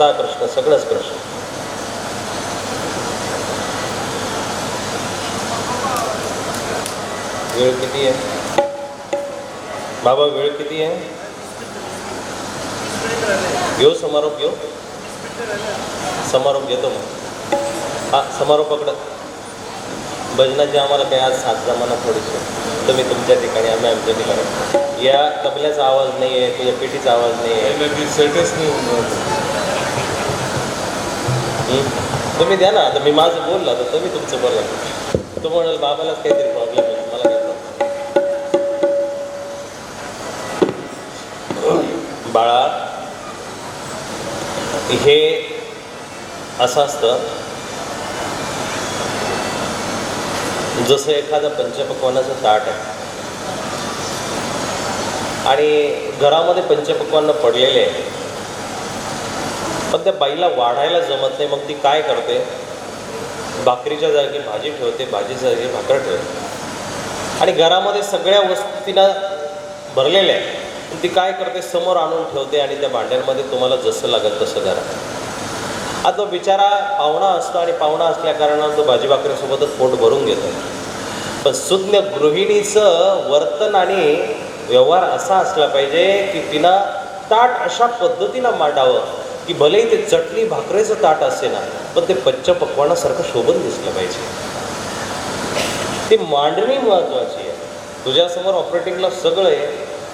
राधा कृष्ण सगळंच कृष्ण. वेळ किती आहे? बाबा वेळ किती आहे? घेऊ समारोप घेऊ. समारोप घेतो मग. हा समारोपाकडं भजनाची आम्हाला काही आज साथ जमाना थोडीशी तुम्ही तुमच्या ठिकाणी आम्ही आमच्या ठिकाणी. या तबल्याचा आवाज नाही आहे तुझ्या पेटीचा आवाज नाही आहे तुम्ही द्या ना आता मी माझं बोलला तर तुम्ही तुमचं बोलला तो म्हणाल बाबालाच काहीतरी प्रॉब्लेम आहे. मला काय बाळा हे असं असतं जसं एखादं पंचपक्वानाचं ताट आहे. आणि घरामध्ये पंचपक्वानं पडलेले आहे. पण त्या बाईला वाढायला जमत नाही मग ती काय करते? भाकरीच्या जागी भाजी ठेवते भाजीच्या जागी भाकर ठेवते. आणि घरामध्ये सगळ्या वस्तू तिला भरलेल्या आहे पण ती काय करते? समोर आणून ठेवते आणि त्या भांड्यांमध्ये तुम्हाला जसं लागत तसं करा. आता तो बिचारा पाहुणा असतो आणि पाहुणा असल्या कारणानं तो भाजी भाकरीसोबतच पोट भरून घेतो. पण सुज्ञ गृहिणीचं वर्तन आणि व्यवहार असा असला पाहिजे की तिनं ताट अशा पद्धतीनं मांडावं. की भलेही ते चटणी भाकरेचं ताट असे ना पण ते पंचपक्वानासारखं शोभन दिसलं पाहिजे. ती मांडणी महत्त्वाची आहे. तुझ्यासमोर ऑपरेटिंगला सगळं आहे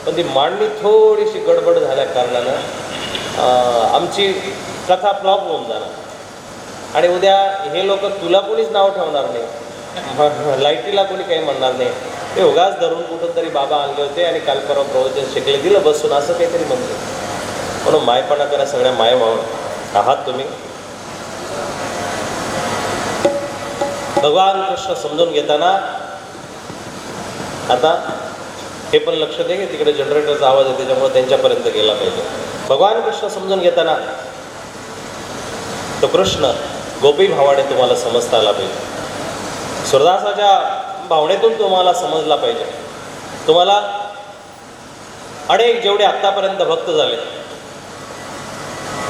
पण ती मांडणी थोडीशी गडबड झाल्या कारणानं आमची कथा फ्लॉप होऊन जाणार. आणि उद्या हे लोक तुला कोणीच नाव ठेवणार नाही. लाईटीला कोणी काही म्हणणार नाही. ते उगाच धरून कुठंतरी बाबा आणले होते आणि काल परवा प्रवचन शिकले दिलं बसून असं काहीतरी म्हणते. म्हणून मायपणा करा सगळ्या माय आहात तुम्ही. भगवान कृष्ण समजून घेताना आता हे पण लक्ष दे की तिकडे जनरेटरचा आवाज आहे त्याच्यामुळे त्यांच्यापर्यंत गेला पाहिजे. भगवान कृष्ण समजून घेताना तो कृष्ण गोपी भावाने तुम्हाला समजता आला पाहिजे. सुरदासाच्या भावनेतून तुम्हाला समजला पाहिजे. तुम्हाला अनेक जेवढे आत्तापर्यंत भक्त झाले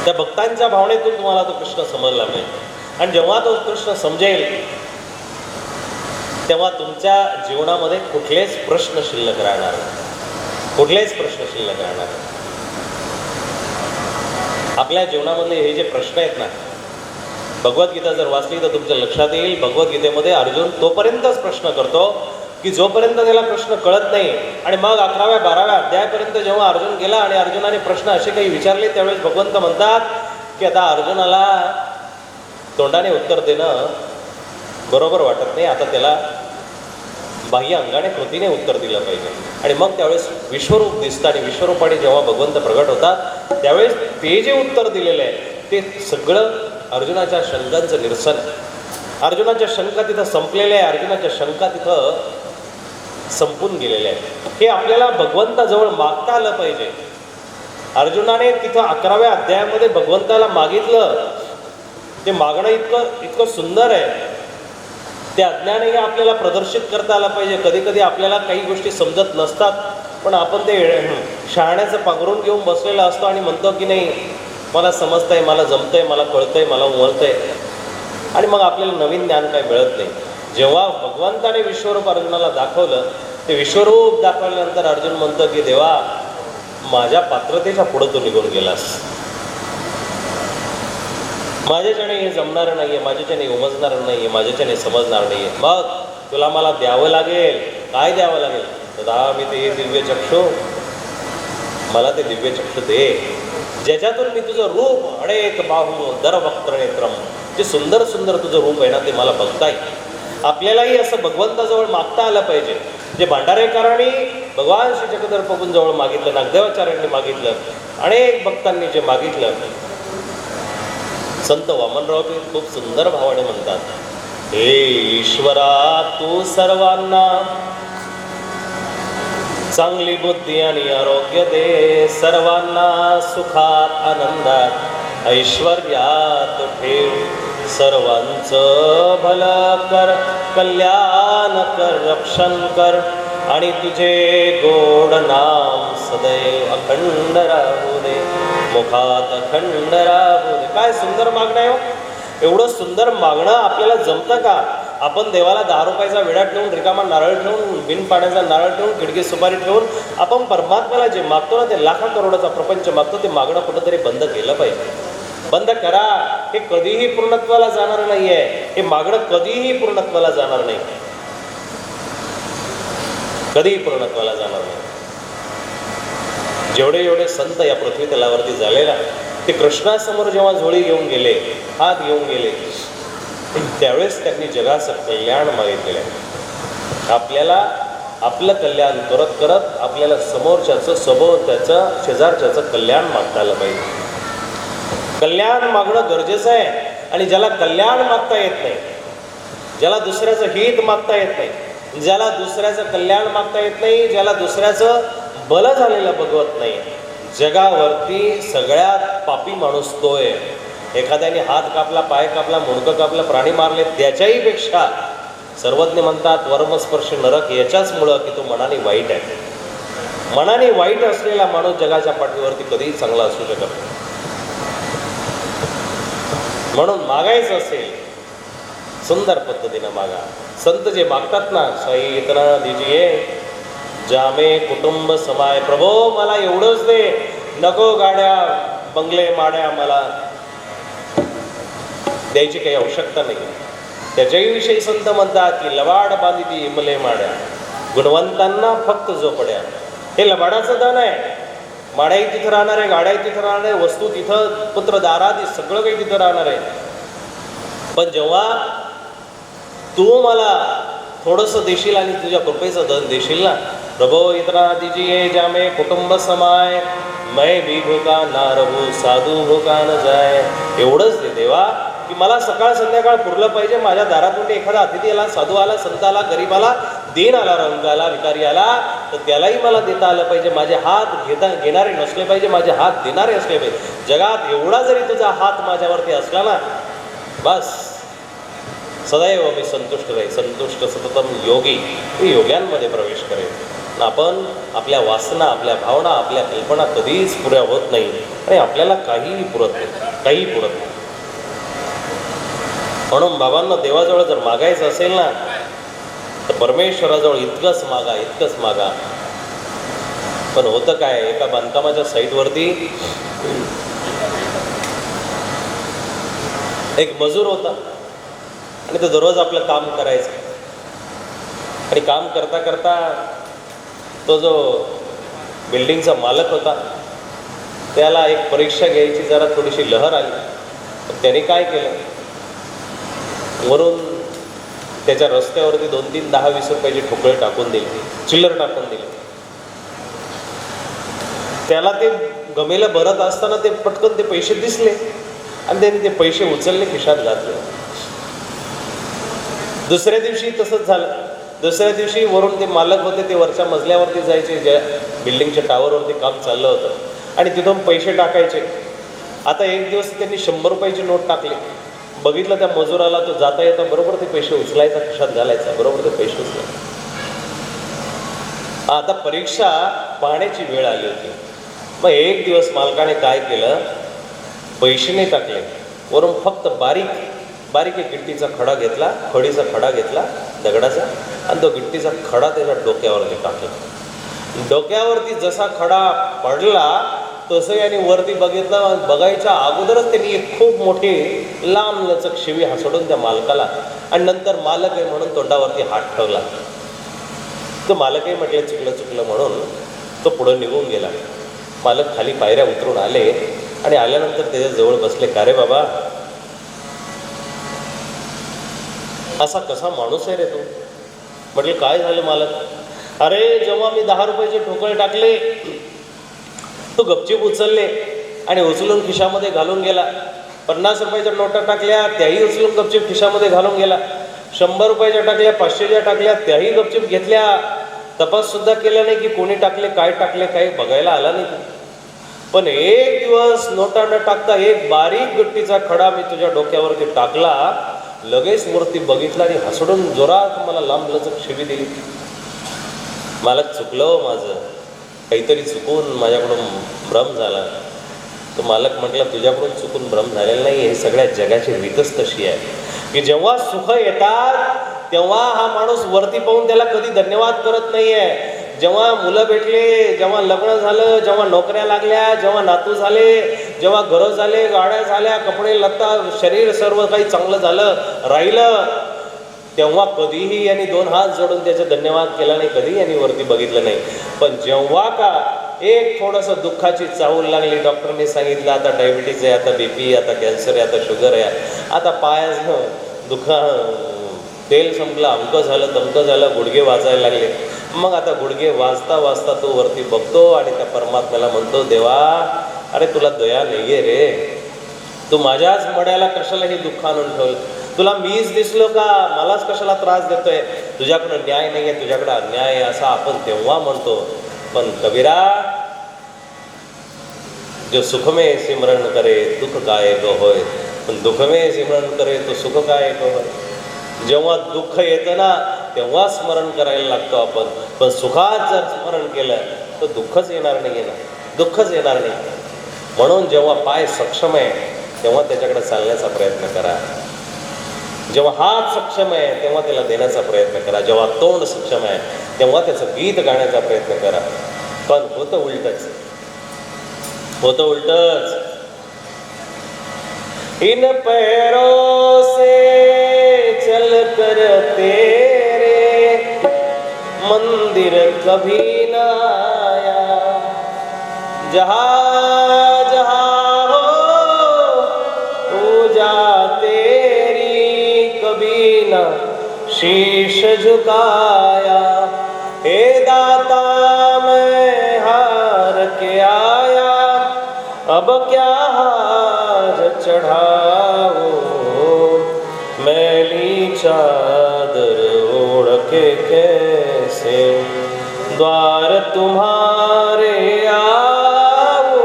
त्या भक्तांच्या भावनेतून तुम्हाला तो कृष्ण समजला पाहिजे. आणि जेव्हा तो कृष्ण समजेल तेव्हा तुमच्या जीवनामध्ये कुठलेच प्रश्न शिल्लक राहणार कुठलेच प्रश्न शिल्लक राहणार आपल्या जीवनामधले हे जे प्रश्न आहेत ना भगवद्गीता जर वाचली तर तुमच्या लक्षात येईल भगवद्गीतेमध्ये अर्जुन तोपर्यंतच प्रश्न करतो की जोपर्यंत त्याला प्रश्न कळत नाही आणि मग अकराव्या बाराव्या अध्यायापर्यंत जेव्हा अर्जुन गेला आणि अर्जुनाने प्रश्न असे काही विचारले त्यावेळेस भगवंत म्हणतात की आता अर्जुनाला तोंडाने उत्तर देणं बरोबर वाटत नाही. आता त्याला बाह्य अंगाने कृतीने उत्तर दिलं पाहिजे. आणि मग त्यावेळेस विश्वरूप दिसतं आणि विश्वरूपाने जेव्हा भगवंत प्रगट होतात त्यावेळेस ते जे उत्तर दिलेलं आहे ते सगळं अर्जुनाच्या शंकांचं निरसन आहे. अर्जुनाच्या शंका तिथं संपलेल्या आहे. अर्जुनाच्या शंका तिथं संपून गेलेले आहेत. हे आपल्याला भगवंताजवळ मागता आलं पाहिजे. अर्जुनाने तिथं अकराव्या अध्यायामध्ये भगवंताला मागितलं. ते मागणं इतकं इतकं सुंदर आहे. ते अज्ञानही आपल्याला प्रदर्शित करता आलं पाहिजे. कधी कधी आपल्याला काही गोष्टी समजत नसतात. पण आपण ते शहाण्याचं पांघरून घेऊन बसलेलं असतो आणि म्हणतो की नाही मला समजतंय मला जमतंय मला कळतंय मला उमलतंय. आणि मग आपल्याला नवीन ज्ञान काही मिळत नाही. जेव्हा भगवंताने विश्वरूप अर्जुनाला दाखवलं ते विश्वरूप दाखवल्यानंतर अर्जुन म्हणतो की देवा माझ्या पात्रतेच्या पुढं तू निघून गेलास. माझ्याच्याने हे जमणार नाहीये माझ्याच्याने उमजणार नाहीये माझ्याच्याने समजणार नाहीये. मग तुला मला द्यावं लागेल. काय द्यावं लागेल? दादा मी ते दिव्य चक्षु. मला ते दिव्य चक्षु दे ज्याच्यातून मी तुझं रूप अनेक बाहू दर वक्त्र नेत्रम जे सुंदर सुंदर तुझं रूप आहे ना ते मला बघता येईल आपल्यालाही असं भगवंताजवळ मागता आलं पाहिजे. जे भांडारेकरांनी भगवान श्री जगदर जवळ मागितलं नागदेवाचार्यांनी मागितलं अनेक भक्तांनी जे मागितलं संत वामनराव बी खूप सुंदर भावाने म्हणतात हे ईश्वरा तू सर्वांना चांगली बुद्धी आणि आरोग्य दे सर्वांना सुखात आनंदात ऐश्वर्यात ठेव. सर्वांचं भलं कर कल्याण कर रक्षण कर. आणि तुझे गोड नाम सदैव अखंड राहू दे. मुखात अखंड राहू दे. काय सुंदर मागणं आहे हो. एवढं सुंदर मागणं आपल्याला जमतं का? आपण देवाला दहा रुपयाचा विडा ठेवून रिकामा नारळ ठेवून बिन पाण्याचा नारळ ठेवून खिडकी सुपारी ठेवून आपण परमात्म्याला जे मागतो ना ते लाखा करोडाचा प्रपंच मागतो ते मागणं कुठंतरी बंद केलं पाहिजे. बंद करा. हे कधीही पूर्णत्वाला जाणार नाहीये. हे मागणं कधीही पूर्णत्वाला जाणार नाही. कधीही पूर्णत्वाला जाणार नाही. जेवढे जेवढे संत या पृथ्वी तलावरती झालेला ते कृष्णासमोर जेव्हा झोळी घेऊन गेले हात घेऊन गेले त्यावेळेस त्यांनी जगाचं कल्याण मागितलेलं आहे. आपल्याला आपलं कल्याण करत करत आपल्याला समोरच्याचं सभोवत्याचं शेजारच्याचं कल्याण मागता आलं पाहिजे. कल्याण मागणं गरजेचं आहे आणि ज्याला कल्याण मागता येत नाही ज्याला दुसऱ्याचं हित मागता येत नाही ज्याला दुसऱ्याचं कल्याण मागता येत नाही ज्याला दुसऱ्याचं बल झालेलं बघवत नाही जगावरती सगळ्यात पापी माणूस तो आहे. एखाद्याने हात कापला पाय कापला मुडकं कापलं प्राणी मारले त्याच्याही पेक्षा सर्वज्ञ म्हणतात वर्मस्पर्श नरक याच्याचमुळं की तो मनाने वाईट आहे. मनाने वाईट असलेला माणूस जगाच्या पाठीवरती कधीही चांगला असू शकत नाही. म्हणून मागायचं असेल सुंदर पद्धतीनं मागा. संत जे मागतात ना साई इतना दिजिये जामे कुटुंब समाय प्रभो मला एवढंच दे. नको गाड्या बंगले माड्या मला. द्यायची काही आवश्यकता नाही. त्याच्याही विषयी संत म्हणतात की लवाड बांधिती इमले माड्या. गुणवंतांना फक्त झोपड्या. हे लबाडाचं दान आहे. माड्याही तिथं राहणार आहे गाड्याही तिथं राहणार आहे वस्तू तिथं पत्र दारात सगळं काही तिथं राहणार आहे. पण जेव्हा तू मला थोडंसं देशील आणि तुझ्या कृपेचं धन देशील ना प्रभो इतना ये जामे कुटुंब समाय मै भी हो भोका ना रहू साधू हो भोका न जाय. एवढंच दे देवा की मला सकाळ संध्याकाळ पुरलं पाहिजे माझ्या दारातून एखादा अतिथी आला साधू आला संत आला गरीब आला देण आला रंगाला आला आला तर त्यालाही मला देता आलं पाहिजे. माझे हात घेता घेणारे नसले पाहिजे माझे हात देणारे असले पाहिजे. जगात एवढा जरी तुझा हात माझ्यावरती असला ना बस. सदैव मी संतुष्ट राहील. संतुष्ट सततम योगी मी योग्यांमध्ये प्रवेश करेल. आपण आपल्या वासना आपल्या भावना आपल्या कल्पना कधीच पुऱ्या होत नाही. आणि आपल्याला काहीही पुरत नाही. काहीही पुरत नाही. म्हणून बाबांना देवाजवळ जर मागायचं असेल ना तर परमेश्वराजवळ इतकंच मागा इतकंच मागा. पण होतं काय एका बांधकामाच्या साईटवरती एक मजूर होता. आणि तो दररोज आपलं काम करायचं. आणि काम करता करता तो जो बिल्डिंगचा मालक होता त्याला एक परीक्षा घ्यायची जरा थोडीशी लहर आली. तर त्याने काय केलं? वरून त्याच्या रस्त्यावरती दोन तीन दहा वीस रुपयाचे ठोकळे टाकून दिले चिल्लर टाकून दिले. त्याला ते गमेला भरत असताना ते पटकन ते पैसे दिसले आणि त्याने ते पैसे उचलले खिशात घातले. दुसऱ्या दिवशी तसंच झालं. दुसऱ्या दिवशी वरून ते मालक होते ते वरच्या मजल्यावरती जायचे ज्या बिल्डिंगच्या टावरवरती काम चाललं होतं. आणि तिथून पैसे टाकायचे. आता एक दिवस त्यांनी शंभर रुपयाची नोट टाकली. बघितलं त्या मजुराला तो जाता येता बरोबर ते पैसे उचलायचा खिशात घालायचा. बरोबर ते पैसे उचलायचे. आता परीक्षा पाहण्याची वेळ आली होती. मग एक दिवस मालकाने काय केलं? पैसे नाही टाकले. वरून फक्त बारीक बारीक एक गिट्टीचा खडा घेतला खडीचा खडा घेतला दगडाचा आणि तो गिट्टीचा खडा त्याच्या डोक्यावरती टाकला. डोक्यावरती जसा खडा पडला तसं याने वरती बघितलं बघायच्या अगोदरच त्यांनी एक खूप मोठी लांब लचक शिवी हसडून त्या मालकाला आणि नंतर मालक आहे म्हणून तोंडावरती हात ठेवला. तो मालकही म्हटलं चुकलं चुकलं म्हणून तो पुढं निघून गेला. मालक खाली पायऱ्या उतरून आले आणि आल्यानंतर त्याच्याजवळ बसले का रे बाबा? असा कसा माणूस आहे रे तू? म्हटलं काय झालं मालक? अरे जेव्हा मी दहा रुपयाचे ठोकळे टाकले तो गपचीप उचलले आणि उचलून खिशामध्ये घालून गेला. पन्नास रुपयाच्या नोटा टाकल्या त्याही उचलून गपचीप खिशामध्ये घालून गेला. शंभर रुपयाच्या टाकल्या पाचशेच्या टाकल्या त्याही गपचीप घेतल्या. तपाससुद्धा केला नाही की कोणी टाकले काय टाकले काही बघायला आला नाही पण एक दिवस नोटा न टाकता एक बारीक गट्टीचा खडा मी तुझ्या डोक्यावरती टाकला. लगेच मूर्ती बघितला आणि हसडून जोरात मला लांब लचक शिवी दिली. मला चुकलं हो माझं. काहीतरी चुकून माझ्याकडून भ्रम झाला. तो मालक म्हटलं तुझ्याकडून चुकून भ्रम झालेला नाही हे सगळ्या जगाची रीतच तशी आहे. की जेव्हा सुख येतात तेव्हा हा माणूस वरती पाहून त्याला कधी धन्यवाद करत नाही आहे जेव्हा मुलं भेटले जेव्हा लग्न झालं जेव्हा नोकऱ्या लागल्या जेव्हा नातू झाले जेव्हा घरं झाले गाड्या झाल्या कपडे लत्ता शरीर सर्व काही चांगलं झालं राहिलं. तेव्हा कधीही यांनी दोन हात जोडून त्याचा धन्यवाद केला नाही कधी यांनी वरती बघितलं नाही. पण जेव्हा का एक थोडंसं दुःखाची चाहूल लागली डॉक्टरने सांगितलं आता डायबिटीज आहे आता बीपी आता कॅन्सर आहे आता शुगर आहे आता पायाचं दुखा तेल संपलं अमकं झालं तमकं झालं गुडघे वाजायला लागले. मग आता गुडघे वाजता वाजता तो वरती बघतो आणि त्या परमात्म्याला म्हणतो देवा अरे तुला दया नाहीये रे. तू माझ्याच मड्याला कशाला हे दुःख आणून ठेवलं? तुला मीच दिसलो का? मलाच कशाला त्रास देतोय? तुझ्याकडं न्याय नाही आहे तुझ्याकडं अन्याय आहे आपण तेव्हा म्हणतो. पण कबीरा जो सुख में सिमरण करे दुःख काय होय. पण दुःख में सिमरण करे तो सुख काय होय. जेव्हा दुःख येतं ना तेव्हा स्मरण करायला लागतो आपण. पण सुखात जर स्मरण केलं तर दुःखच येणार नाही ना. दुःखच येणार नाही. म्हणून जेव्हा पाय सक्षम आहे तेव्हा त्याच्याकडे चालण्याचा प्रयत्न करा. जेव्हा हात सक्षम आहे तेव्हा त्याला देण्याचा प्रयत्न करा. जेव्हा तोंड सक्षम आहे तेव्हा त्याचं गीत गाण्याचा प्रयत्न करा. पण होतं उलटच. होतं उलटच. इन पैरों से चल कर तेरे मंदिर कभी ना आया. जहाँ न शीश झुकाया। हे दाता, मैं हार के आया। अब क्या हार चढ़ाओ मैली चादर ओढ़ के कैसे? द्वार तुम्हारे आओ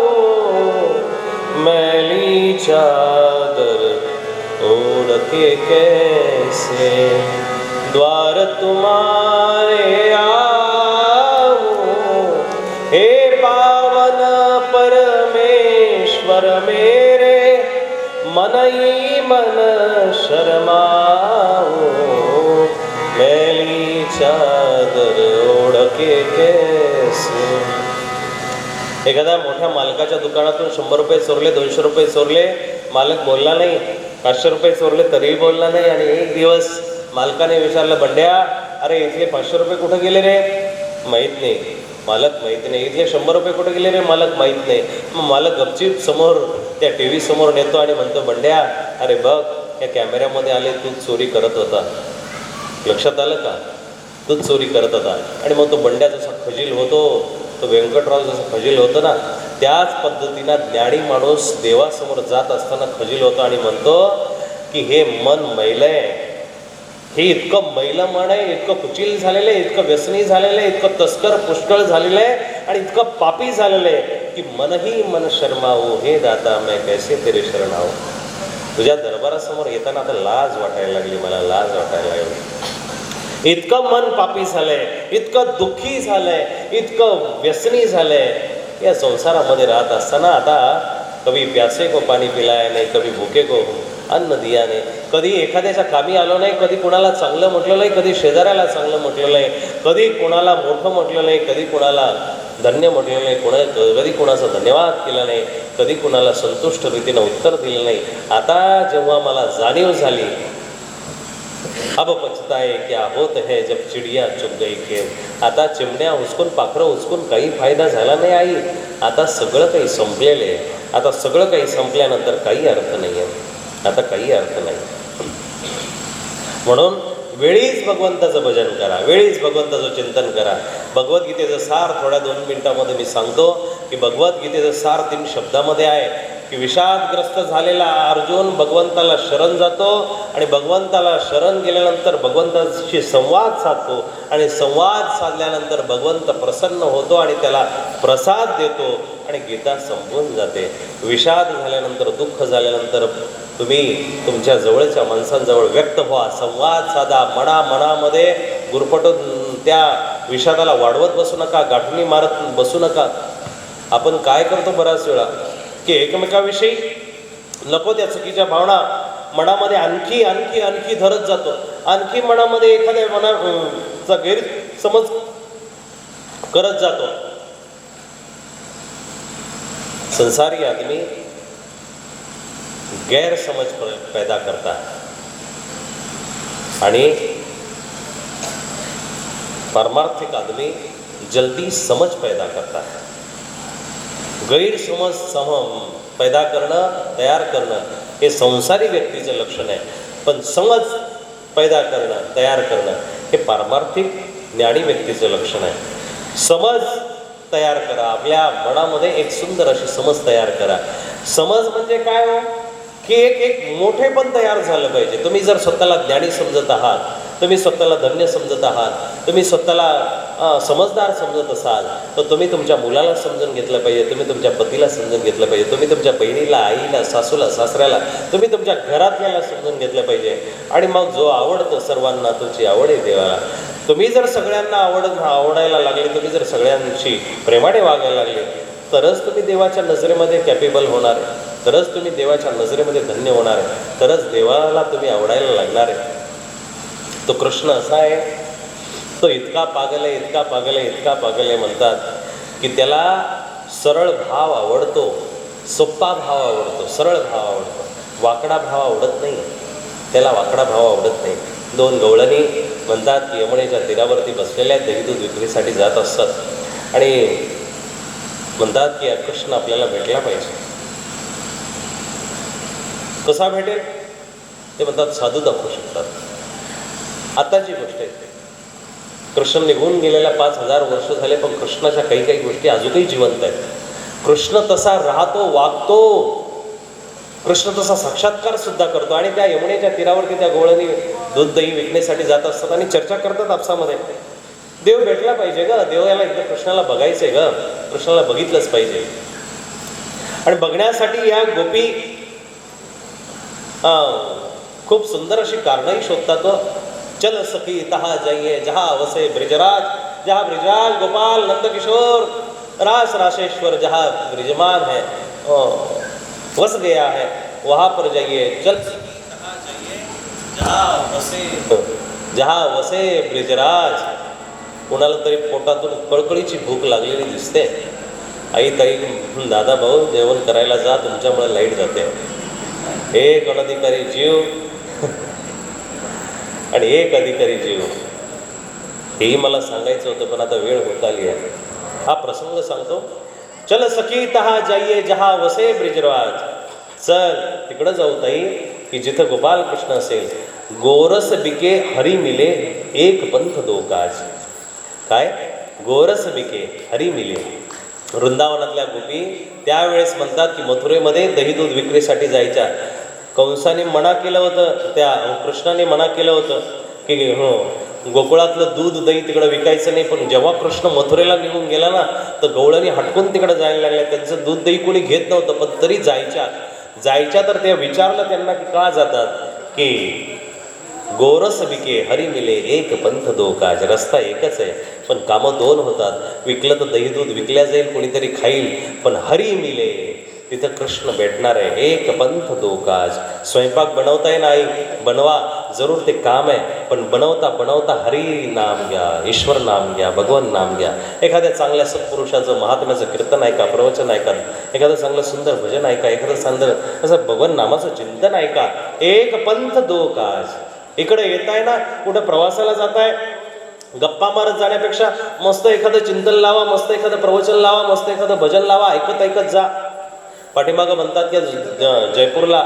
मैली चादर ओढ़ के कैसे? द्वार तुम्हारे आओ। हे पावन परमेश्वर मेरे मन ही मन शर्माओ। मैली चादर ओढके कैसे? एखाद्या मोठ्या मालकाच्या दुकानातून शंभर रुपये चोरले दोनशे रुपये चोरले मालक बोलला नाही पाचशे रुपये चोरले तरीही बोलला नाही आणि एक दिवस मालकाने विचारलं बंड्या अरे इथले पाचशे रुपये कुठं गेले रे? माहीत नाही. मालक माहीत नाही. इथले शंभर रुपये कुठे गेले रे? मालक माहीत नाही. मग मालक गपचीप समोर त्या टी व्ही समोर नेतो आणि म्हणतो बंड्या अरे बघ या कॅमेऱ्यामध्ये आले तू चोरी करत होता. लक्षात आलं का? तूच चोरी करत होता. आणि मग तो बंड्या जसा खजील होतो तो व्यंकटराव जसा खजील होतं ना त्याच पद्धतीनं ज्ञानी माणूस देवासमोर जात असताना खजील होतो आणि म्हणतो की हे मन मैल आहे. हे इतकं मैल मन आहे इतकं कुचिल झालेलं आहे इतकं व्यसनी झालेलं आहे इतकं तस्कर पुष्कळ झालेलं आहे आणि इतकं पापी झालेलं आहे की मनही मन शर्मावो. हे दाता मैं कैसे तेरे शरण तुझ्या दरबारासमोर येताना आता लाज वाटायला लागली मला लाज वाटायला लागली. इतकं मन पापी झालंय इतकं दुःखी झालंय इतकं व्यसनी झालंय. या संसारामध्ये राहत असताना आता कभी प्यासे को पाणी पिलाय नाही कभी भुके को अन्न दिया नाही. कधी एखाद्याच्या कामी आलो नाही कधी कुणाला चांगलं म्हटलं नाही कधी शेजाऱ्याला चांगलं म्हटलं नाही कधी कुणाला मोठं म्हटलं नाही कधी कुणाला धन्य म्हटलं नाही कुणा कधी कुणाचा धन्यवाद केला नाही कधी कुणाला संतुष्ट रीतीनं उत्तर दिलं नाही. आता जेव्हा मला जाणीव झाली अब पछताए क्या होत है जब चिडिया चुक गई खेळ आता चिमण्या उचकून पाखरं उचकून काही फायदा झाला नाही आई। आता सगळं काही संपलेलं आहे। आता सगळं काही संपल्यानंतर काही अर्थ नाही आहे आता काही अर्थ नाही। म्हणून वेळीच भगवंताचं भजन करा वेळीच भगवंताचं चिंतन करा। भगवद्गीतेचं सार थोड्या दोन मिनिटामध्ये मी सांगतो की भगवद्गीतेचं सार तीन शब्दामध्ये आहे। की विषादग्रस्त झालेला अर्जुन भगवंताला शरण जातो आणि भगवंताला शरण गेल्यानंतर भगवंताशी संवाद साधतो आणि संवाद साधल्यानंतर भगवंत प्रसन्न होतो आणि त्याला प्रसाद देतो आणि गीता संपून जाते. विषाद झाल्यानंतर दुःख झाल्यानंतर तुम्ही तुमच्या जवळच्या माणसांजवळ व्यक्त व्हा संवाद साधा मना मनामध्ये गुरफटून त्या विषादाला वाढवत बसू नका गाठणी मारत बसू नका. आपण काय करतो बऱ्याच वेळा? की एकमेकाविषयी नको त्या चुकीच्या भावना मनामध्ये आणखी आणखी आणखी धरत जातो. आणखी मनामध्ये एखाद्या मना चा गैरसमज करत जातो. संसारी आदमी गैरसमज पैदा करता आणि पारमार्थिक आदमी जल्दी समज पैदा करता गैरसमज सम पैदा करणं तयार करणं हे संसारी व्यक्तीचं लक्षण आहे. पण समज पैदा करणं तयार करणं हे पारमार्थिक ज्ञानी व्यक्तीचं लक्षण आहे. समज तयार करा आपल्या मनामध्ये एक सुंदर अशी समज तयार करा. समज म्हणजे काय हो? की एक एक मोठेपण तयार झालं पाहिजे. तुम्ही जर स्वतःला ज्ञानी समजत आहात तुम्ही स्वतःला धन्य समजत आहात तुम्ही स्वतःला समजदार समजत असाल तर तुम्ही तुमच्या मुलाला समजून घेतलं पाहिजे तुम्ही तुमच्या पतीला समजून घेतलं पाहिजे तुम्ही तुमच्या बहिणीला आईला सासूला सासऱ्याला तुम्ही तुमच्या घरातल्याला समजून घेतलं पाहिजे. आणि मग जो आवडतो सर्वांना तुमची आवड आहे देवाला. तुम्ही जर सगळ्यांना आवड आवडायला लागले तुम्ही जर सगळ्यांशी प्रेमाने वागायला लागले तरच तुम्ही देवाच्या नजरेमध्ये कॅपेबल होणार आहे. तरच तुम्ही देवाच्या नजरेमध्ये धन्य होणार आहे. तरच देवाला तुम्ही आवडायला लागणार आहे. तो कृष्ण असा आहे तो इतका पागल आहे इतका पागल आहे इतका पागल आहे म्हणतात की त्याला सरळ भाव आवडतो सोप्पा भाव आवडतो सरळ भाव आवडतो. वाकडा भाव आवडत नाही. त्याला वाकडा भाव आवडत नाही. दोन गवळणी म्हणतात की यमुनेच्या तीरावरती बसलेल्या दहीदूध विक्रीसाठी जात असतात. आणि म्हणतात की कृष्ण आपल्याला भेटला पाहिजे. कसा भेटेल? ते म्हणतात साधू दाखवू शकतात. आताची गोष्ट आहे. कृष्ण निघून गेलेल्या पाच हजार वर्ष झाले पण कृष्णाच्या काही काही गोष्टी अजूनही जिवंत आहेत. कृष्ण तसा राहतो वागतो. कृष्ण तसा साक्षात्कार सुद्धा करतो आणि त्या यमुनेच्या तीरावरती त्या गोळणी दूध दही विकण्यासाठी जात असतात आणि चर्चा करतात आपसामध्ये. देव भेटला पाहिजे ग. देव याला एकदा कृष्णाला बघायचंय ग. कृष्णाला बघितलंच पाहिजे. आणि बघण्यासाठी या गोपी अं, खूप सुंदर अशी कारणंही शोधतात चल सखी तहा जाइए जहा वसे ब्रिजराज जहा ब्रिजराज गोपाल नंदकिशोर रास राशेश्वर जहा ब्रिजमान है। अं, वस गया है वहाँ पर जाइए चल जहा वसे ब्रिजराज। कोणाला तरी पोटातून कळकळीची भूक लागलेली दिसते। आई ताई दादा भाऊ जेवण करायला जा तुमच्यामुळे लाईट जाते। एक अनधिकारी जीव आणि एक अधिकारी जीव. हेही मला सांगायचं होतं पण आता वेळ होत आली आहे. हा प्रसंग सांगतो. चल सखी तहा जाइये जहा वसे ब्रिजराज. चल तिकडं जाऊ ताई की जिथं गोपाल कृष्ण असेल. गोरस बिके हरी मिले एक पंथ दो काज. काय? गोरस बिके हरी मिले. वृंदावनातल्या गोपी त्यावेळेस म्हणतात की मथुरेमध्ये दही दूध विक्रीसाठी जायच्या. कंसाने मना केलं होतं त्या कृष्णाने मना केलं होतं की हो गोकुळातलं दूध दही तिकडं विकायचं नाही पण जेव्हा कृष्ण मथुरेला निघून गेला ना तर गवळणी हटकून तिकडं जायला लागल्या. त्यांचं दूध दही कोणी घेत नव्हतं पण तरी जायच्या. जायच्या तर ते विचारलं त्यांना की का जातात? की गोरस विके हरी मिले एक पंथ दो काज रस्ता एकच आहे. पण कामं दोन होतात. विकलं तर दही दूध विकल्या जाईल कोणीतरी खाईल. पण हरी मिले तिथं कृष्ण भेटणार आहे. एक पंथ दो काज स्वयंपाक बनवताय नाही. बनवा. जरूर ते काम आहे. पण बनवता बनवता हरी नाम घ्या. ईश्वर नाम घ्या. भगवान नाम घ्या. एखाद्या चांगल्या सत्पुरुषाचं महात्म्याचं कीर्तन ऐका प्रवचन ऐका. एखादं चांगलं सुंदर भजन ऐका. एखादं चांगलं असं भगवान नामाचं चिंतन ऐका. एक पंथ दो काज इकडे येत आहे ना कुठं प्रवासाला जात आहे गप्पा मारत जाण्यापेक्षा मस्त एखादं चिंतन लावा मस्त एखादं प्रवचन लावा मस्त एखादं भजन लावा ऐकत ऐकत जा. पाठीमागं म्हणतात की जयपूरला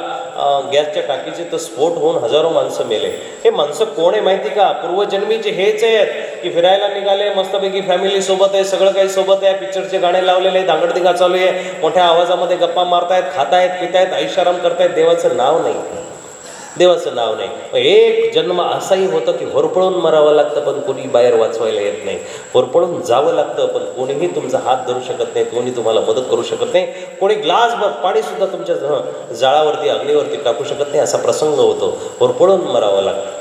गॅसच्या टाकीचे तर स्फोट होऊन हजारो माणसं मेले. हे माणसं कोण आहे माहिती का? पूर्वजन्मीचे हेच आहेत की फिरायला निघाले मस्तपैकी फॅमिली सोबत आहे सगळं काही सोबत आहे पिक्चरचे गाणे लावलेले आहे दांगडदिंगा चालू आहे मोठ्या आवाजामध्ये गप्पा मारतायत खातायत पितायत ऐशाराम करतायत देवाचं नाव नाही. देवाचं नाव नाही. एक जन्म असाही होतं की होरपळून मरावं लागतं पण कोणी बाहेर वाचवायला येत नाही. होरपळून जावं लागतं पण कोणीही तुमचा हात धरू शकत नाही कोणी तुम्हाला मदत करू शकत नाही. कोणी ग्लासभर पाणीसुद्धा तुमच्या जाळावरती अग्नीवरती टाकू शकत नाही असा प्रसंग होतो. होरपळून मरावं लागतं.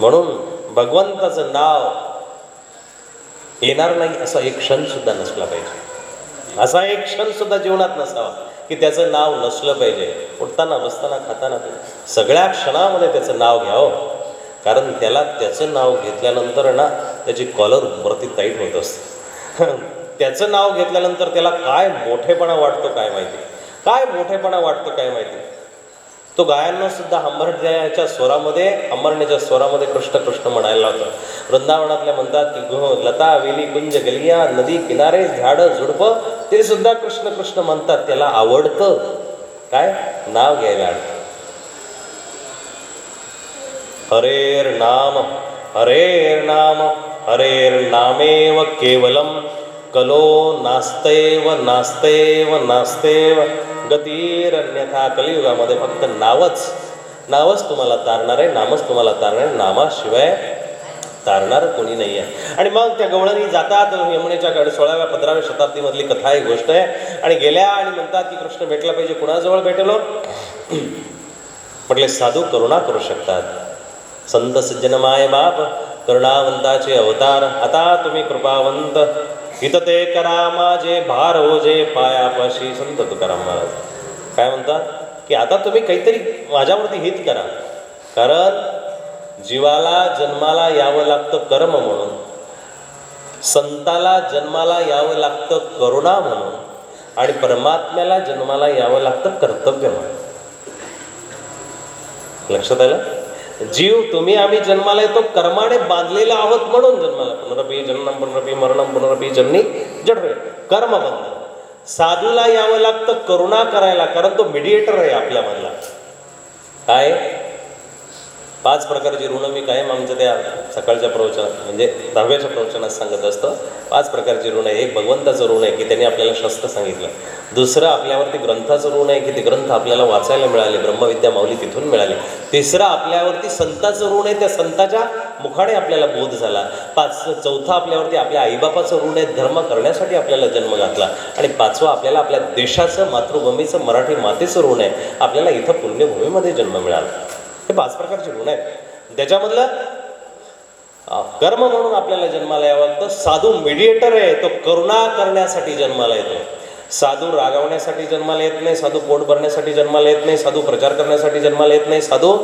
म्हणून भगवंताचं नाव येणार नाही असा एक क्षणसुद्धा नसला पाहिजे. असा एक क्षणसुद्धा जीवनात नसावा. की त्याचं नाव नसलं पाहिजे. उठताना बसताना खाताना सगळ्या क्षणामध्ये त्याचं नाव घ्यावं. कारण त्याला त्याचं नाव घेतल्यानंतर ना त्याची कॉलर वरती टाईट होत असते. त्याचं नाव घेतल्यानंतर त्याला काय मोठेपणा वाटतो काय माहिती? काय मोठेपणा वाटतो काय माहिती? तो गायांना सुद्धा अंबरण्याच्या स्वरामध्ये अंबरण्याच्या स्वरामध्ये कृष्ण कृष्ण म्हणायला लावतो. वृंदावनातल्या म्हणतात की गुह लता वेली कुंज गलिया नदी किनारे झाडं झुडपं ते सुद्धा कृष्ण कृष्ण म्हणतात. त्याला आवडतं. काय? नाव घ्यायला आवडतं हरेर नाम हरेर नाम हरेर नामेव केवलम. कलो नास्तेव नास्तेव नास्तेव. गतीरन्यथा कलियुगामध्ये फक्त नावच नावच तुम्हाला तारणार आहे नामच तुम्हाला तारणार आहे नामाशिवाय तारणार कोणी नाही आहे आणि मग त्या गवळणी जातात यमुनेच्या कडे सोळाव्या पंधराव्या शताब्दीमधली कथा ही गोष्ट आहे. आणि गेल्या आणि म्हणतात की कृष्ण भेटला पाहिजे कुणाजवळ भेटलो? म्हटले साधू करुणा करू शकतात. संत सज्जन माय बाप करुणावंताचे अवतार आता तुम्ही कृपावंत. हित ते करा माझे भार ओझे पायापाशी संत तुकाराम महाराज. काय म्हणतात की आता तुम्ही काहीतरी माझ्यावरती हित करा. कारण जीवाला जन्माला यावं लागतं कर्म म्हणून. संताला जन्माला यावं लागतं करुणा म्हणून. आणि परमात्म्याला जन्माला यावं लागतं कर्तव्य म्हणून. लक्षात आलं? जीव तुम्ही आम्ही जन्माला येतो कर्माने बांधलेला आहोत म्हणून जन्माला. पुनरपी जन्म पुनरपी मरणम पुनरपी जन्मी जडवे कर्मबंध साधूला यावं लागतं करुणा करायला कारण तो मिडिएटर आहे आपल्यामधला. काय? पाच प्रकारची ऋण मी कायम आमच्या त्या सकाळच्या प्रवचनात म्हणजे दहाव्याच्या प्रवचनात सांगत असतं. पाच प्रकारची ऋण आहे. एक भगवंताचं ऋण आहे की त्यांनी आपल्याला शस्त्र सांगितलं. दुसरं आपल्यावरती ग्रंथाचं ऋण आहे की ते ग्रंथ आपल्याला वाचायला मिळाले ब्रह्मविद्या माऊली तिथून मिळाली. तिसरं आपल्यावरती संताचं ऋण आहे. त्या संताच्या मुखाने आपल्याला बोध झाला. पाच चौथा आपल्यावरती आपल्या आईबापाचं ऋण आहे. धर्म करण्यासाठी आपल्याला जन्म घातला. आणि पाचवं आपल्याला आपल्या देशाचं मातृभूमीचं मराठी मातेचं ऋण आहे. आपल्याला इथं पुण्यभूमीमध्ये जन्म मिळाला. हे पाच प्रकारचे गुण आहेत. त्याच्यामधलं कर्म म्हणून आपल्याला जन्माला यावं लागतं. साधू मिडिएटर आहे तो करुणा करण्यासाठी जन्माला येतो. साधू रागवण्यासाठी जन्माला येत नाही साधू पोट भरण्यासाठी जन्माला येत नाही साधू प्रचार करण्यासाठी जन्माला येत नाही साधू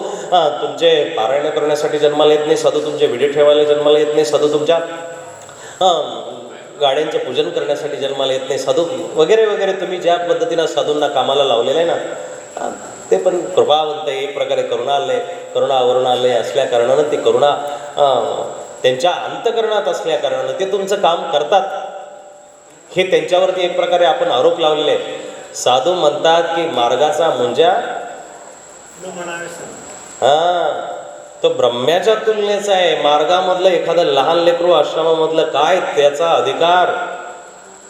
तुमचे पारायण करण्यासाठी जन्माला येत नाही साधू तुमचे व्हिडिओ ठेवायला जन्माला येत नाही साधू तुमच्या गाड्यांचे पूजन करण्यासाठी जन्माला येत नाही साधू वगैरे वगैरे तुम्ही ज्या पद्धतीनं साधूंना कामाला लावलेलं आहे ना ते पण कृपावंत आहे. एक प्रकारे करुणालय करुणा अवरुणालय असल्या कारणानं ते करुणा त्यांच्या अंतकरणात असल्या कारणानं ते तुमचं काम करतात. हे त्यांच्यावरती एक प्रकारे आपण आरोप लावलेले आहेत. साधू म्हणतात की मार्गाचा मुंजा हा तो ब्रह्म्याच्या तुलनेचा आहे. मार्गामधलं एखादं लहान लेकरू आश्रमामधलं काय त्याचा अधिकार?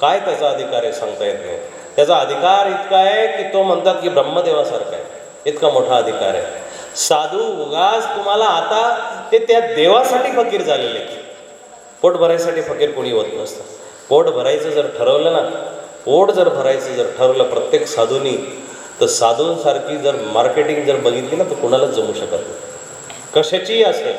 काय त्याचा अधिकार आहे सांगता येत नाही. त्याचा अधिकार इतका आहे की तो म्हणतात की ब्रह्मदेवासारखा आहे. इतका मोठा अधिकार आहे. साधू उगाच तुम्हाला आता ते त्या देवासाठी फकीर झालेले पोट भरायसाठी फकीर कोणी होत नसतं. पोट भरायचं जर ठरवलं ना पोट जर भरायचं जर ठरवलं प्रत्येक साधूनी तर साधूंसारखी जर मार्केटिंग जर बघितली ना तर कोणालाच जमू शकत नाही. कशाचीही असेल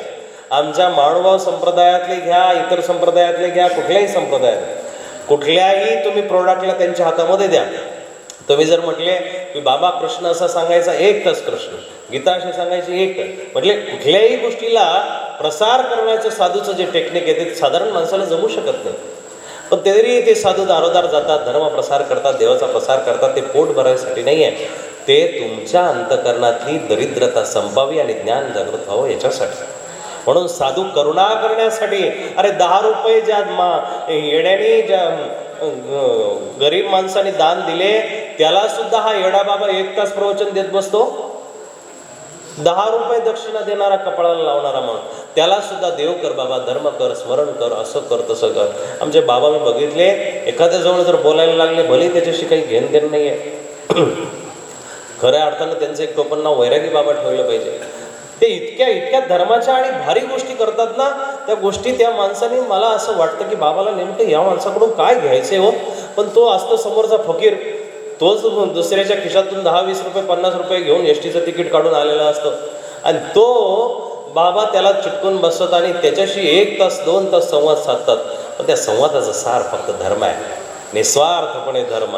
आमच्या माणूभाव संप्रदायातले घ्या इतर संप्रदायातले घ्या कुठल्याही संप्रदायात कुठल्याही तुम्ही प्रोडक्टला त्यांच्या हातामध्ये द्या. तुम्ही जर म्हटले की बाबा कृष्ण असा सांगायचा एक कृष्ण गीता अशी सांगायची एक. म्हटले कुठल्याही गोष्टीला प्रसार करण्याचं साधूचं जे टेक्निक आहे ते साधारण माणसाला जमू शकत नाही. पण तरी ते साधू दारोदार जातात धर्म प्रसार करतात देवाचा प्रसार करतात ते पोट भरायसाठी नाही आहे. ते तुमच्या अंतकरणातली दरिद्रता संपावी आणि ज्ञान जागृत व्हावं याच्यासाठी. म्हणून साधू करुणा करण्यासाठी अरे दहा रुपये ज्या मा येण्याने ज्या गरीब माणसाने दान दिले त्याला सुद्धा हा येडा बाबा एक तास प्रवचन देत बसतो. दहा रुपये दक्षिणा देणारा कपाळाला लावणारा म्हणून त्याला सुद्धा देव कर बाबा धर्म कर स्मरण कर असं कर तसं कर. आमचे बाबा मी बघितले एखाद्याजवळ जर बोलायला लागले भले त्याच्याशी काही घेणदेण नाही आहे खऱ्या अर्थानं त्यांचं एक टोपण नाव वैरागी बाबा ठेवलं पाहिजे. ते इतक्या इतक्या धर्माच्या आणि भारी गोष्टी करतात ना त्या गोष्टी त्या माणसाने मला असं वाटतं की बाबाला नेमकं या माणसाकडून काय घ्यायचंय हो? पण तो असतो समोरचा फकीर. तोच दुसऱ्याच्या खिशातून दहा वीस रुपये पन्नास रुपये घेऊन एस टीचं तिकीट काढून आलेला असतो. आणि तो बाबा त्याला चिटकून बसत आणि त्याच्याशी एक तास दोन तास संवाद साधतात. पण त्या संवादाचा सार फक्त धर्म आहे. निस्वार्थपणे धर्म.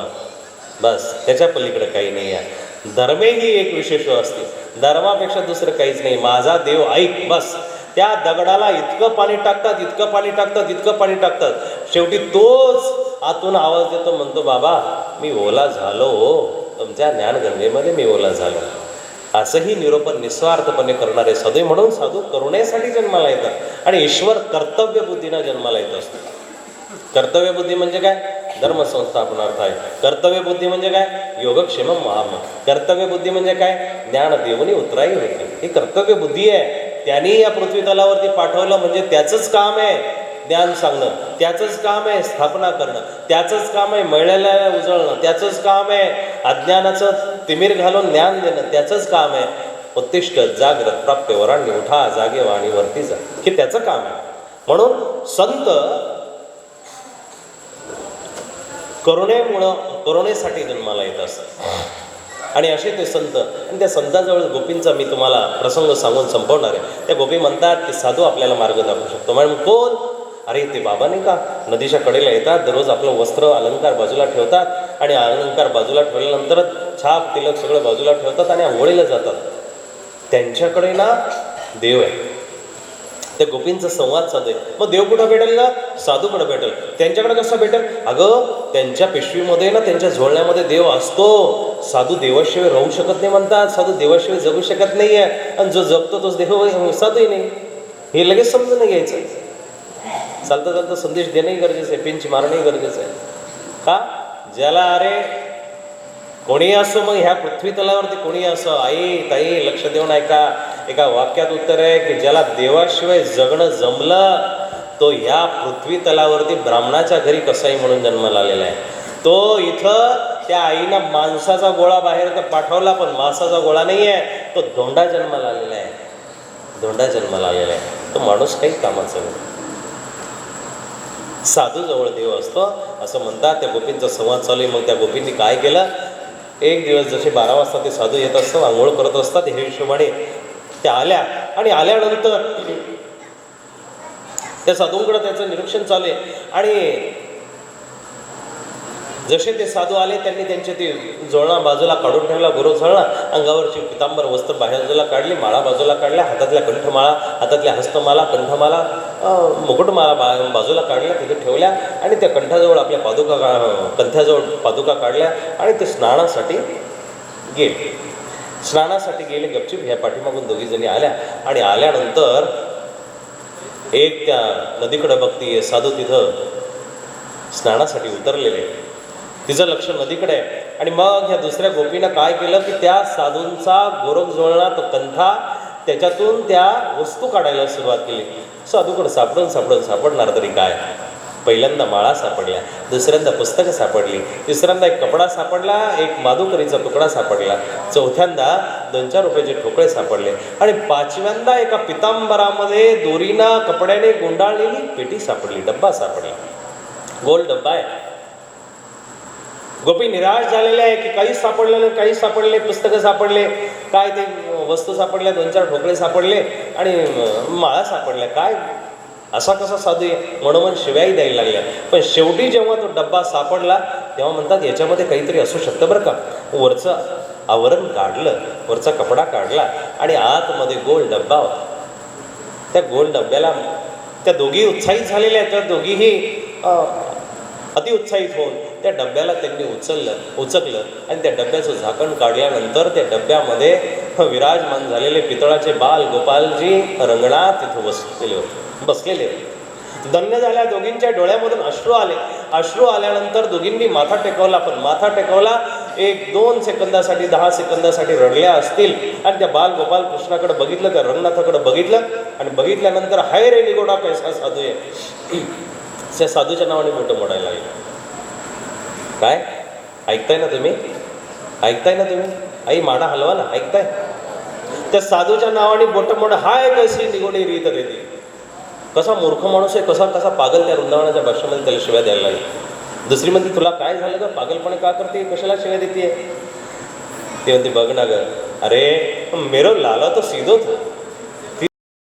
बस त्याच्या पलीकडे काही नाही आहे. धर्मे ही एक विशेष असते धर्मापेक्षा दुसरं काहीच नाही. माझा देव ऐक बस. त्या दगडाला इतकं पाणी टाकतात इतकं पाणी टाकतात इतकं पाणी टाकतात. शेवटी तोच आतून आवाज देतो म्हणतो बाबा मी ओला झालो. हो तुमच्या ज्ञानगंगेमध्ये मी ओला झालो. असंही निरोपण निस्वार्थपणे करणारे सदैव म्हणून साधू करुणेसाठी जन्माला येतात. आणि ईश्वर कर्तव्य बुद्धीनं जन्माला येत असतो. कर्तव्य बुद्धी म्हणजे काय? धर्म संस्थापनार्थ आहे. कर्तव्य बुद्धी म्हणजे काय? योगक्षेम महाम कर्तव्य बुद्धी म्हणजे काय? ज्ञान देवनी उतराई होते. ही कर्तव्य बुद्धी आहे. त्यांनी या पृथ्वी तलावरती पाठवलं म्हणजे त्याचंच काम आहे. ज्ञान सांगणं. त्याचंच काम आहे स्थापना करणं. त्याचंच काम आहे मळलेल्या उजळणं. त्याचंच काम आहे अज्ञानाचं तिमीर घालून ज्ञान देणं. त्याचंच काम आहे. उत्तिष्ठ जागृत प्राप्य वरांनी उठा जागे वाणीवरती जा. हे त्याचं काम आहे. म्हणून संत करुणेमुळं करुणेसाठी जन्माला येत असतात आणि असे ते संत आणि त्या संताजवळ गोपींचा मी तुम्हाला प्रसंग सांगून संपवणार आहे. त्या गोपी म्हणतात की साधू आपल्याला मार्ग दाखवू शकतो. मॅडम कोण? अरे ते बाबा नाही का? नदीच्या कडेला येतात दररोज आपलं वस्त्र अलंकार बाजूला ठेवतात आणि अलंकार बाजूला ठेवल्यानंतर छाप तिलक सगळं बाजूला ठेवतात आणि आंघोळीला जातात. त्यांच्याकडे ना देव आहे. त्या गोपींचा संवाद साधेल मग देव कुठं भेटेल ना? साधूकडे भेटेल? त्यांच्याकडे कसं भेटेल? अगं त्यांच्या पिशवीमध्ये ना त्यांच्या झोळण्यामध्ये देव असतो. साधू देवाशिवाय राहू शकत नाही म्हणतात. साधू देवाशिवाय जगू शकत नाही आहे आणि जो जगतो तोच देव हो, साधूही नाही. हे लगेच समजून घ्यायचं. चालतं चालतं संदेश देणंही गरजेचं आहे. पिंच मारणंही गरजेचं आहे. का? ज्याला अरे कोणी असो मग ह्या पृथ्वी तलावरती कोणी असो आई ताई लक्ष देऊन ऐका एका वाक्यात उत्तर आहे की ज्याला देवाशिवाय जगणं जमलं तो ह्या पृथ्वी तलावरती ब्राह्मणाच्या घरी कसाही म्हणून जन्माला आलेला आहे. तो इथं त्या आईनं माणसाचा गोळा बाहेर तर पाठवला पण मांसाचा गोळा नाही आहे तो धोंडा जन्माला आलेला आहे. धोंडा जन्माला आलेला आहे. तो माणूस काही कामाचा नाही. साधू जवळ देव असतो असं म्हणतात त्या गोपींचा संवाद चालू आहे. मग त्या गोपींनी काय केलं? एक दिवस जसे बारा वाजता ते साधू येत असतात आंघोळ करत असतात हे हिशोबाने त्या आल्या आणि आल्यानंतर त्या साधूंकडे त्याचं निरीक्षण चालू आहे आणि जसे ते साधू आले त्यांनी त्यांचे ते जोळणा बाजूला काढून ठेवला गुरु झळणा अंगावरची पितांबर वस्त्र बाजूला काढली माळा बाजूला काढल्या हातातल्या कंठमाळा हातातल्या हस्तमाला कंठमाला मुकुटमाला बा बाजूला काढल्या तिथे ठेवल्या आणि त्या कंठाजवळ आपल्या पादुका का- कंथ्याजवळ पादुका काढल्या आणि ते स्नानासाठी गेले. स्नानासाठी गेले गपचिप ह्या पाठीमागून दोघीजणी आल्या आणि आल्यानंतर एक त्या नदीकडं बघती साधू तिथं स्नानासाठी उतरलेले. तिचं लक्ष नदीकडे आहे. आणि मग ह्या दुसऱ्या गोपीनं काय केलं की त्या साधूंचा गोरख जोडणा तो कंथा त्याच्यातून त्या वस्तू काढायला सुरुवात केली. साधूकडं सापडून सापडून सापडणार तरी काय? पहिल्यांदा माळा सापडल्या दुसऱ्यांदा पुस्तकं सापडली तिसऱ्यांदा एक कपडा सापडला एक माधुकरीचा तुकडा सापडला चौथ्यांदा दोन चार रुपयाचे ठोकळे सापडले आणि पाचव्यांदा एका पितांबरामध्ये दोरीना कपड्याने गुंडाळलेली पेटी सापडली डब्बा सापडला. गोल डब्बा आहे. गोपी निराश झालेले आहे की काहीच सापडलं नाही, काहीच सापडले पुस्तकं सापडले काय ते वस्तू सापडल्या दोन चार ठोकळे सापडले आणि माळा सापडल्या. काय? असा कसा साधू आहे? म्हणून शिव्याही द्यायला लागल्या. पण शेवटी जेव्हा तो डब्बा सापडला तेव्हा म्हणतात याच्यामध्ये काहीतरी असू शकतं बरं का. वरचं आवरण काढलं वरचा कपडा काढला आणि आतमध्ये गोल डब्बा होता. त्या गोल डब्याला त्या दोघी उत्साहित झालेल्या आहेत. त्या दोघीही अति अतिउत्साहित होऊन त्या डब्याला त्यांनी उचललं उचकलं आणि त्या डब्याचं झाकण काढल्यानंतर त्या डब्यामध्ये विराजमान झालेले पितळाचे बाल गोपालजी रंगणात तिथं बसलेले होते बसलेले होते. धन्य झाल्या दोघींच्या डोळ्यामधून अश्रू आले. अश्रू आल्यानंतर दोघींनी माथा टेकवला पण माथा टेकवला एक दोन सेकंदासाठी दहा सेकंदासाठी रडल्या असतील. आणि त्या बाल गोपाल कृष्णाकडे बघितलं त्या रंगनाथाकडे बघितलं आणि बघितल्यानंतर हाय रे निगोडा पैसा साधू आहे त्या साधूच्या नावाने मोठं मोडायला लागलं. काय? ऐकताय ना तुम्ही? ऐकताय ना तुम्ही? आई माडा हलवा ना ऐकताय? त्या साधूच्या नावाने बोटं मोड हाय कशी निघून रीत देते कसा मूर्ख माणूस आहे कसा कसा पागल त्या वृंदावनाच्या भाषेमध्ये त्याला शिव्या द्यायला लागली. दुसरी म्हणते तुला काय झालं का पागलपणे का करते? कशाला शिव्या देते? ते म्हणते बघ ना ग अरे मेरो लाला तो सीधो